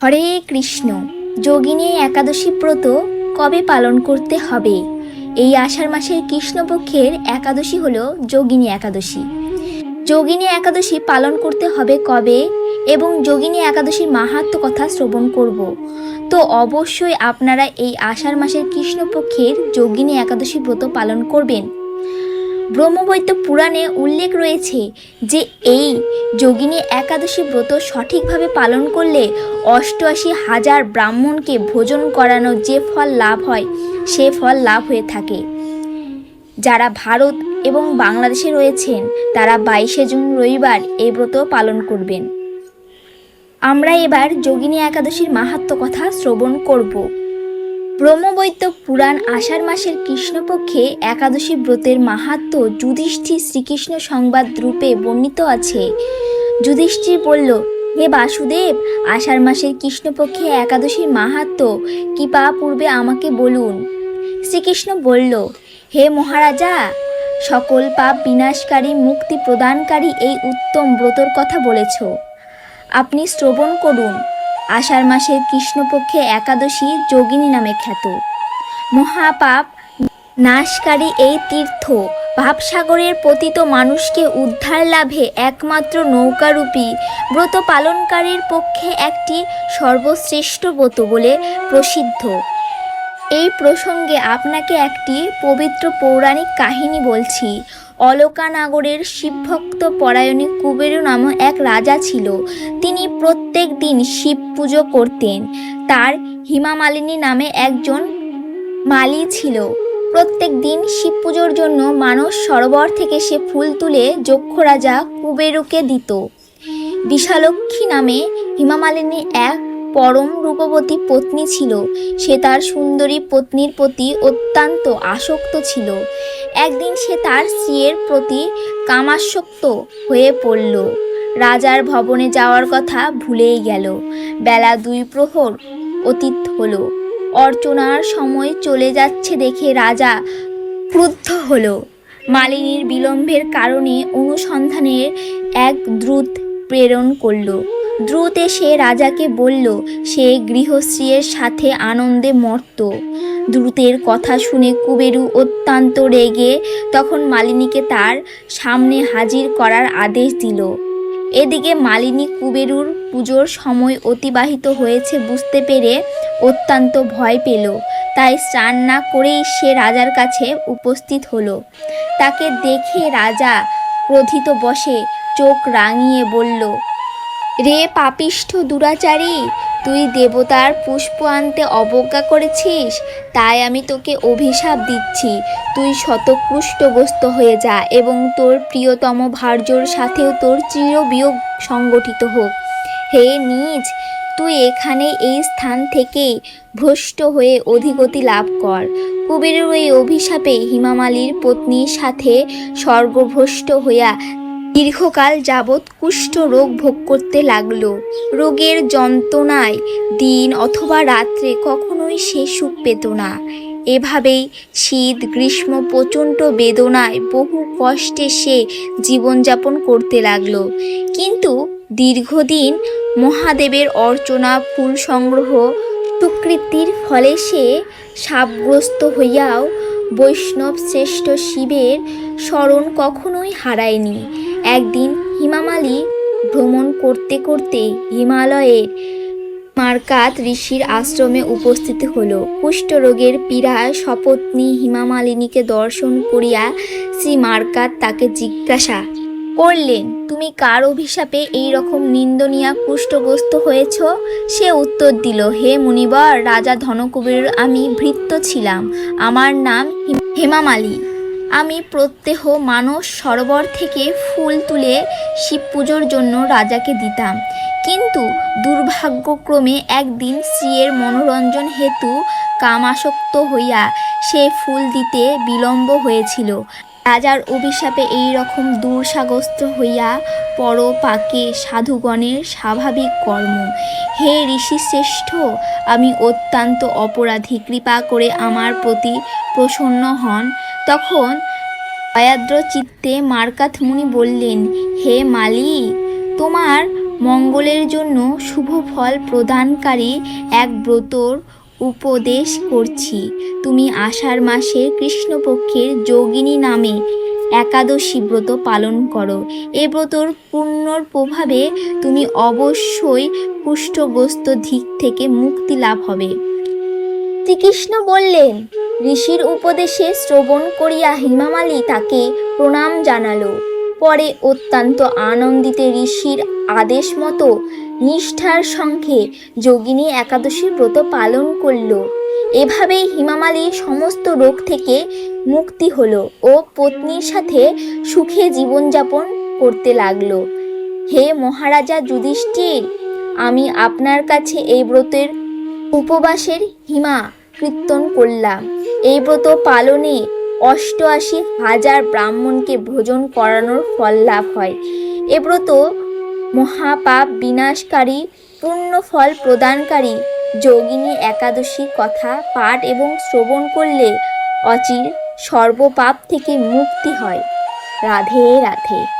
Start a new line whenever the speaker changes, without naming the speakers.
হরে কৃষ্ণ। যোগিনী একাদশী ব্রত কবে পালন করতে হবে? এই আষাঢ় মাসের কৃষ্ণপক্ষের একাদশী হলো যোগিনী একাদশী। যোগিনী একাদশী পালন করতে হবে কবে এবং যোগিনী একাদশীর মাহাত্ম কথা শ্রবণ করব। তো অবশ্যই আপনারা এই আষাঢ় মাসের কৃষ্ণপক্ষের যোগিনী একাদশী ব্রত পালন করবেন। ব্রহ্মবৈদ্য পুরাণে উল্লেখ রয়েছে যে এই যোগিনী একাদশী ব্রত সঠিকভাবে পালন করলে অষ্টআশি হাজার ব্রাহ্মণকে ভোজন করানো যে ফল লাভ হয়, সে ফল লাভ হয়ে থাকে। যারা ভারত এবং বাংলাদেশে রয়েছেন, তারা বাইশে জুন রবিবার এই ব্রত পালন করবেন। আমরা এবার যোগিনী একাদশীর মাহাত্ম কথা শ্রবণ করব। ব্রহ্মবৈদ্য পুরাণ আষাঢ় মাসের কৃষ্ণপক্ষে একাদশী ব্রতের মাহাত্ম যুধিষ্ঠির শ্রীকৃষ্ণ সংবাদ রূপে বর্ণিত আছে। যুধিষ্ঠির বলল, হে বাসুদেব, আষাঢ় মাসের কৃষ্ণপক্ষে একাদশীর মাহাত্ম কৃপা পূর্বে আমাকে বলুন। শ্রীকৃষ্ণ বলল, হে মহারাজা, সকল পাপ বিনাশকারী, মুক্তি প্রদানকারী এই উত্তম ব্রতর কথা বলেছ। আপনি শ্রবণ করুন। আষাঢ় মাসের কৃষ্ণপক্ষে একাদশী যোগিনী নামে খ্যাত। মহাপাপ নাশকারী এই তীর্থ ভাবসাগরের পতিত মানুষকে উদ্ধার লাভে একমাত্র নৌকারূপী ব্রত পালনকারীর পক্ষে একটি সর্বশ্রেষ্ঠ ব্রত বলে প্রসিদ্ধ। এই প্রসঙ্গে আপনাকে একটি পবিত্র পৌরাণিক কাহিনী বলছি। অলকানগরের শিবভক্ত পরায়ণী কুবেরু নামক এক রাজা ছিল। তিনি প্রত্যেক দিন শিব পুজো করতেন। তার হিমামালিনী নামে একজন মালি ছিল। প্রত্যেক দিন শিব পুজোর জন্য মানস সরোবর থেকে সে ফুল তুলে যক্ষ রাজা কুবেরুকে দিত। বিশালক্ষী নামে হিমামালিনী এক পরম রূপবতী পত্নী ছিল। সে তার সুন্দরী পত্নীর প্রতি অত্যন্ত আসক্ত ছিল। একদিন সে তার স্ত্রীর প্রতি কামাসক্ত হয়ে পড়ল। রাজার ভবনে যাওয়ার কথা ভুলেই গেল। বেলা দুই প্রহর অতীত হলো। অর্চনার সময় চলে যাচ্ছে দেখে রাজা ক্রুদ্ধ হলো। মালিনীর বিলম্বের কারণে অনুসন্ধানের এক দ্রুত প্রেরণ করল। দ্রুত এসে রাজাকে বলল, সে গৃহশ্রীর সাথে আনন্দে মর্ত। দ্রুতের কথা শুনে কুবেরু অত্যন্ত রেগে তখন মালিনীকে তার সামনে হাজির করার আদেশ দিল। এদিকে মালিনী কুবেরুর পুজোর সময় অতিবাহিত হয়েছে বুঝতে পেরে অত্যন্ত ভয় পেল। তাই স্নান না করেই সে রাজার কাছে উপস্থিত হলো। তাকে দেখে রাজা ক্রোধিত বসে চোখ রাঙিয়ে বলল রে পাপিষ্ঠ দুরাচারী, তুই দেবতার পুষ্প আনতে অবজ্ঞা করেছিস, তাই আমি তোকে অভিশাপ দিচ্ছি। তুই শতকৃষ্টগ্রস্ত হয়ে যা এবং তোর প্রিয়তম ভার্যর সাথেও তোর চিরবিয়োগ সংগঠিত হোক। হে নিজ তুই এখানে এই স্থান থেকেই ভ্রষ্ট হয়ে অধিগতি লাভ কর। কুবেরের ওই অভিশাপে হিমামালির পত্নীর সাথে স্বর্গভ্রষ্ট হইয়া দীর্ঘকাল যাবৎ কুষ্ঠ রোগ ভোগ করতে লাগল। রোগের যন্ত্রণায় দিন অথবা রাত্রে কখনোই সে সুখ পেত না। এভাবেই শীত, গ্রীষ্ম প্রচণ্ড বেদনায় বহু কষ্টে সে জীবনযাপন করতে লাগল। কিন্তু দীর্ঘদিন মহাদেবের অর্চনা, ফুল সংগ্রহ প্রকৃতির ফলে সে সাপগ্রস্ত হইয়াও বৈষ্ণব শ্রেষ্ঠ শিবের স্মরণ কখনোই হারায়নি। একদিন হিমামালি ভ্রমণ করতে করতে হিমালয়ের মার্কাত ঋষির আশ্রমে উপস্থিত হলো। কুষ্ঠরোগের পীড়ায় সপত্নী হিমামালিনীকে দর্শন করিয়া শ্রী মার্কাত তাকে জিজ্ঞাসা করলেন। তুমি কার অভিশাপে এই রকম নিন্দনীয়া কুষ্ঠগ্রস্ত হয়েছ? সে উত্তর দিল, হে মুনিবর, রাজা ধনকুবের আমি ভৃত্য ছিলাম। আমার নাম হিম- হেমামালি। আমি প্রত্যহ মানস সরোবর থেকে ফুল তুলে শিব পুজোর জন্য রাজাকে দিতাম। কিন্তু দুর্ভাগ্যক্রমে একদিন স্ত্রীর মনোরঞ্জন হেতু কামাসক্ত হইয়া সে ফুল দিতে বিলম্ব হয়েছিল। রাজার অভিশাপে এই রকম দুর্সাগ্রস্ত হইয়া পর পাকে সাধুগণের স্বাভাবিক কর্ম। হে ঋষিশ্রেষ্ঠ, আমি অত্যন্ত অপরাধী, কৃপা করে আমার প্রতি প্রসন্ন হন। তখন দয়াদ্র চিত্তে মার্কাত মুনি বললেন, হে মালি তোমার মঙ্গলের জন্য শুভ ফল প্রদানকারী এক ব্রতর উপদেশ করছি। তুমি আষাঢ় মাসে কৃষ্ণপক্ষের যোগিনী নামে একাদশী ব্রত পালন করো। এ ব্রতর পুণ্যর প্রভাবে তুমি অবশ্যই কুষ্ঠগ্রস্ত দিক থেকে মুক্তি লাভ হবে। শ্রীকৃষ্ণ বললেন, ঋষির উপদেশে শ্রবণ করিয়া হিমামালী তাকে প্রণাম জানালো। পরে অত্যন্ত আনন্দিতে ঋষির আদেশ মতো নিষ্ঠার সঙ্গে যোগিনী একাদশী ব্রত পালন করল। এভাবেই হিমামালী সমস্ত রোগ থেকে মুক্তি হলো ও পত্নীর সাথে সুখে জীবনযাপন করতে লাগল। হে মহারাজা যুধিষ্ঠির, আমি আপনার কাছে এই ব্রতের উপবাসের হিমা কীর্তন করলাম। এই ব্রত পালনে অষ্টআশি হাজার ব্রাহ্মণকে ভোজন করানোর ফল লাভ হয়। এ ব্রত মহাপাপ বিনাশকারী পূর্ণ ফল প্রদানকারী, যোগিনী একাদশী কথা পাঠ এবং শ্রবণ করলে অচির সর্বপাপ থেকে মুক্তি হয়। রাধে রাধে।